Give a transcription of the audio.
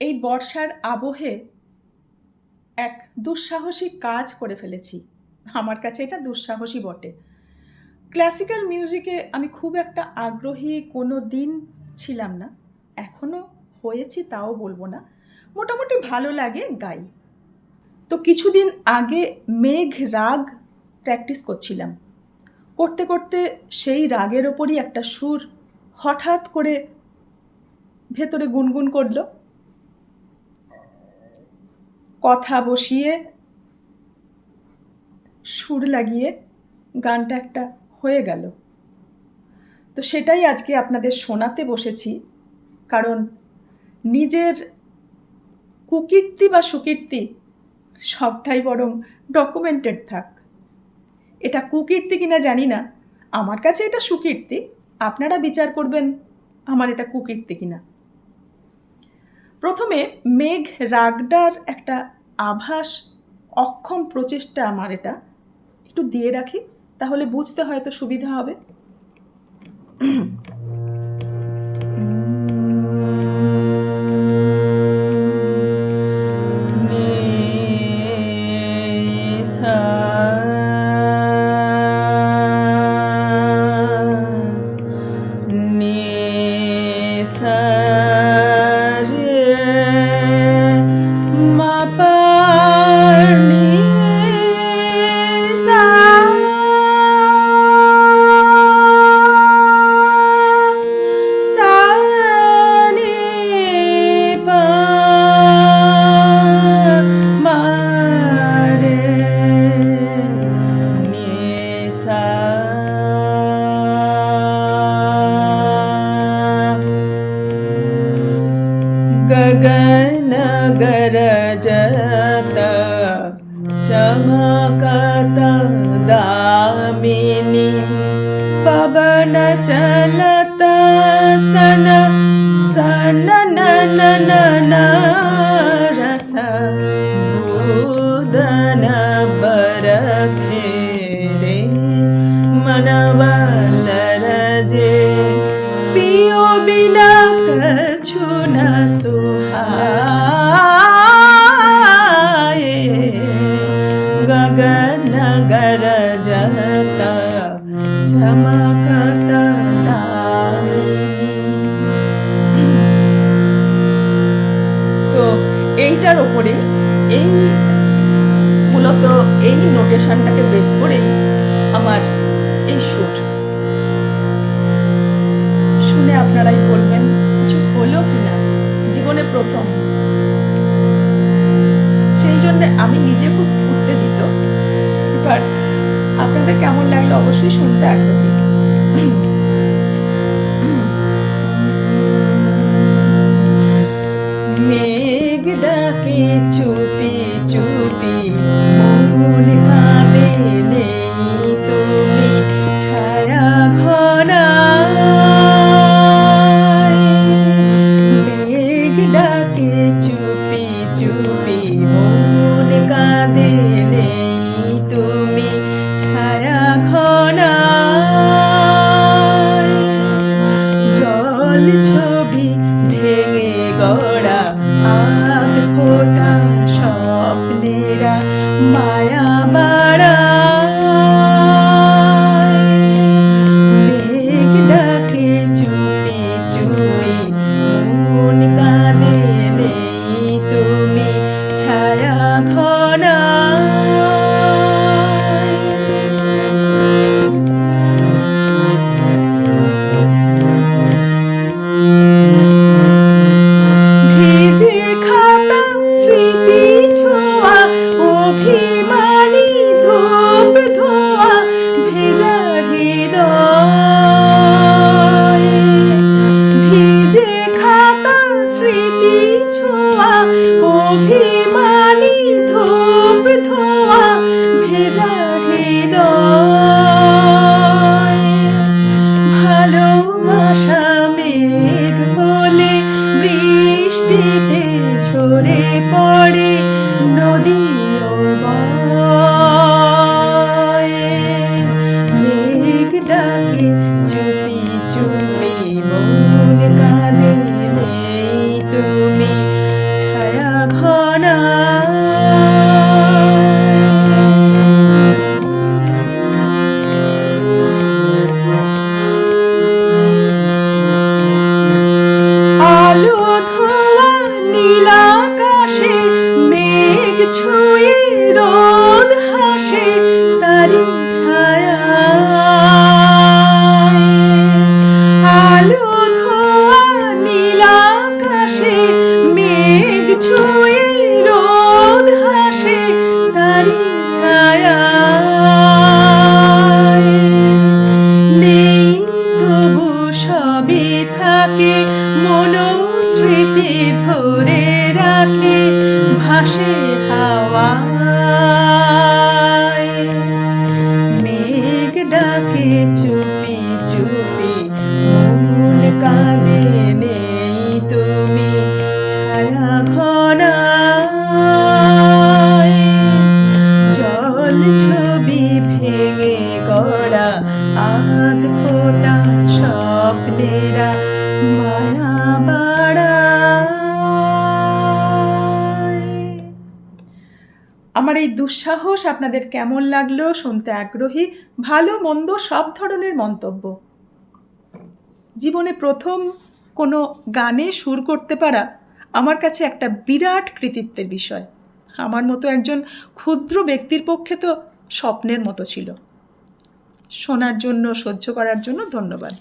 এই বর্ষার আবহে এক দুঃসাহসিক কাজ করে ফেলেছি। আমার কাছে এটা দুঃসাহসী বটে। ক্লাসিক্যাল মিউজিকে আমি খুব একটা আগ্রহী কোনো দিন ছিলাম না। এখনও হয়েছি তাও বলব না। মোটামুটি ভালো লাগে গাই। তো কিছুদিন আগে মেঘ রাগ প্র্যাকটিস করছিলাম। করতে করতে সেই রাগের ওপরই একটা সুর হঠাৎ করে ভেতরে গুনগুন করল। কথা বসিয়ে সুর লাগিয়ে গানটা একটা হয়ে গেল। তো সেটাই আজকে আপনাদের শোনাতে বসেছি। কারণ নিজের কুকীর্তি বা সুকীর্তি সবটাই বরং ডকুমেন্টেড থাক। এটা কুকীর্তি কিনা জানি না। আমার কাছে এটা সুকীর্তি। আপনারা বিচার করবেন আমার এটা কুকীর্তি কিনা। প্রথমে মেঘ রাগডার একটা আভাস, অক্ষম প্রচেষ্টা আমার এটা একটু দিয়ে রাখি, তাহলে বুঝতে হয়তো সুবিধা হবে sun. चमकत दामिनी पवन चलत सन सन এইটার ওপরে এই মূলত এই নোটেশনটাকে বেস করেই আমার এই সুর। শুনে আপনারাই বলবেন, কিছু হলো কি না জীবনে প্রথম। সেই জন্য আমি নিজে খুব উত্তেজিত। এবার আপনাদের কেমন লাগল অবশ্যই শুনতে আগ্রহী। কাঁদে নেই তুমি ছায়া ঘনায়। জল ছবি ভেঙে গড়া আগ ফোটা স্বপ্নেরা মায়া মেঘ ডাকে চুপি চুপি time. আমার এই দুঃসাহস আপনাদের কেমন লাগল শুনতে আগ্রহী, ভালো, মন্দ, সব ধরনের মন্তব্য। জীবনে প্রথম কোনো গানে সুর করতে পারা আমার কাছে একটা বিরাট কৃতিত্বের বিষয়। আমার মতো একজন ক্ষুদ্র ব্যক্তির পক্ষে তো স্বপ্নের মতো ছিল। শোনার জন্য, সহ্য করার জন্য ধন্যবাদ।